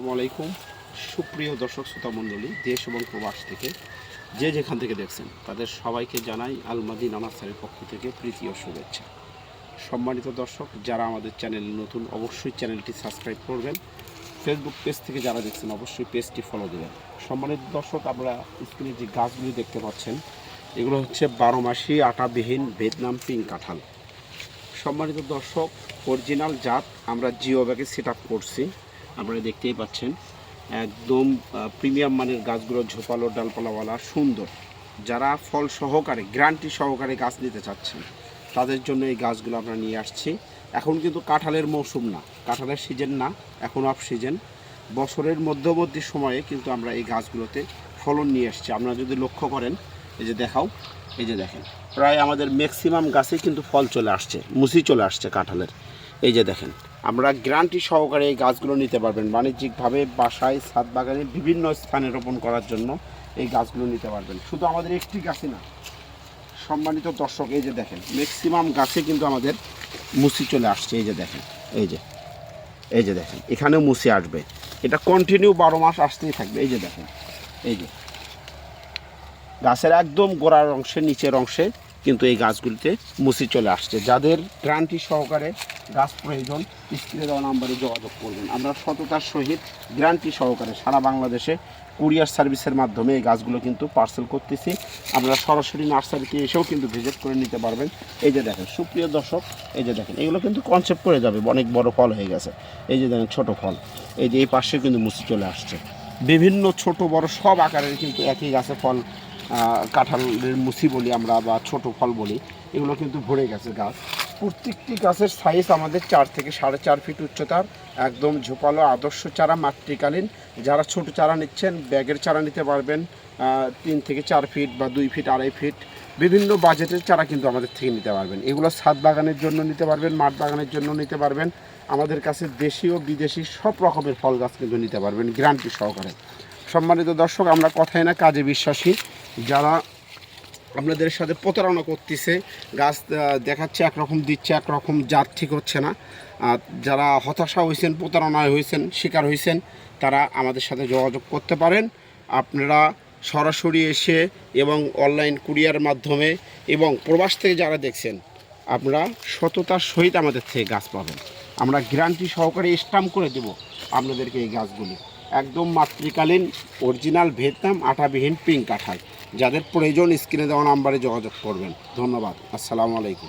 আসসালামু আলাইকুম। সুপ্রিয় দর্শক শ্রোতা মণ্ডলী দেশ এবং প্রবাস থেকে যে যেখান থেকে দেখছেন, তাদের সবাইকে জানাই আলমাদি নামাসারের পক্ষ থেকে প্রীতি ও শুভেচ্ছা। সম্মানিত দর্শক, যারা আমাদের চ্যানেল নতুন, অবশ্যই চ্যানেলটি সাবস্ক্রাইব করবেন। ফেসবুক পেজ থেকে যারা দেখছেন, অবশ্যই পেজটি ফলো দেবেন। সম্মানিত দর্শক আমরা স্ক্রিনে যে গাছগুলি দেখতে পাচ্ছেন, এগুলো হচ্ছে বারো মাসি আটাবিহীন ভিয়েতনাম পিং কাঁঠাল। সম্মানিত দর্শক, অরিজিনাল জাত আমরা জিও ব্যাগে সেট করছি। আপনারা দেখতেই পাচ্ছেন, একদম প্রিমিয়াম মানের গাছগুলো ঝোপালো, ডালপালাওয়ালা, সুন্দর। যারা ফল সহকারে গ্রান্টি সহকারে গাছ নিতে চাচ্ছেন, তাদের জন্য এই গাছগুলো আমরা নিয়ে আসছি। এখন কিন্তু কাঁঠালের মৌসুম না, কাঁঠালের সিজন না, এখন অফ সিজন বছরের মধ্যবর্তী সময়ে কিন্তু আমরা এই গাছগুলোতে ফলন নিয়ে আসছি। আপনারা যদি লক্ষ্য করেন, এই যে দেখাও, এই যে দেখেন, প্রায় আমাদের ম্যাক্সিমাম গাছে কিন্তু ফল চলে আসছে, মুসি চলে আসছে কাঁঠালের। এই যে দেখেন, আমরা গ্যারান্টি সহকারে এই গাছগুলো নিতে পারবেন। বাণিজ্যিকভাবে বাসায়, ছাদ বাগানে বিভিন্ন স্থানে রোপণ করার জন্য এই গাছগুলো নিতে পারবেন। শুধু আমাদের একটি গাছই না, সম্মানিত দর্শক, এই যে দেখেন ম্যাক্সিমাম গাছে কিন্তু আমাদের মুসি চলে আসছে। এই যে দেখেন, এই যে এই যে দেখেন, এখানেও মুসি আসবে। এটা কন্টিনিউ বারো মাস আসতেই থাকবে। এই যে দেখেন, এই যে গাছের একদম গোড়ার অংশে, নিচের অংশে কিন্তু এই গাছগুলিতে মুসি চলে আসছে। যাদের গ্রান্টি সহকারে গাছ প্রয়োজন, স্ক্রিনে দেওয়া নাম্বারে যোগাযোগ করবেন। আমরা সততার সহিত গ্রান্টি সহকারে সারা বাংলাদেশে কুরিয়ার সার্ভিসের মাধ্যমে এই গাছগুলো কিন্তু পার্সেল করতেছি। আপনারা সরাসরি নার্সারিতে এসেও কিন্তু ভিজিট করে নিতে পারবেন। এই যে দেখেন, সুপ্রিয় দর্শক, এই যে দেখেন, এগুলো কিন্তু কনসেপ্ট করে যাবে। অনেক বড় ফল হয়ে গেছে। এই যে দেখেন, ছোট ফল। এই যে এই পাশে কিন্তু মুসি চলে আসছে। বিভিন্ন ছোট বড় সব আকারের কিন্তু একই গাছে ফল কাঁঠালের মুসি বলি আমরা বা ছোট ফল বলি, এগুলো কিন্তু ভরে গেছে গাছ। প্রত্যেকটি গাছের সাইজ আমাদের চার থেকে সাড়ে চার ফিট উচ্চতার একদম ঝোপালো আদর্শ চারা মাতৃকালীন। যারা ছোট চারা নিচ্ছেন, ব্যাগের চারা নিতে পারবেন তিন থেকে চার ফিট বা দুই ফিট আড়াই ফিট বিভিন্ন বাজেটের চারা কিন্তু আমাদের থেকে নিতে পারবেন। এগুলো ছাদ বাগানের জন্য নিতে পারবেন, মাঠ বাগানের জন্য নিতে পারবেন। আমাদের কাছে দেশি ও বিদেশি সব রকমের ফল গাছ কিন্তু নিতে পারবেন গ্যারান্টি সহকারে। সম্মানিত দর্শক, আমরা কথাই না কাজে বিশ্বাসী। যারা আপনাদের সাথে প্রতারণা করতেছে, গাছ দেখাচ্ছে একরকম, দিচ্ছে একরকম, জাত ঠিক হচ্ছে না। আর যারা হতাশা হয়েছেন প্রতারণায় হয়েছেন শিকার হয়েছেন তারা আমাদের সাথে যোগাযোগ করতে পারেন। আপনারা সরাসরি এসে এবং অনলাইন কুরিয়ার মাধ্যমে এবং প্রবাস থেকে যারা দেখছেন, আপনারা সততার সহিত আমাদের থেকে গাছ পাবেন। আমরা গ্যারান্টি সহকারে স্টাম্প করে দেব আপনাদেরকে এই গাছগুলি। একদম মাতৃকালীন, অরিজিনাল ভিয়েতনাম আটাবিহীন পিঙ্ক কাঁঠাল। যাদের প্রয়োজন স্ক্রিনে দেওয়া নাম্বারে যোগাযোগ করবেন। ধন্যবাদ। আসসালামু আলাইকুম।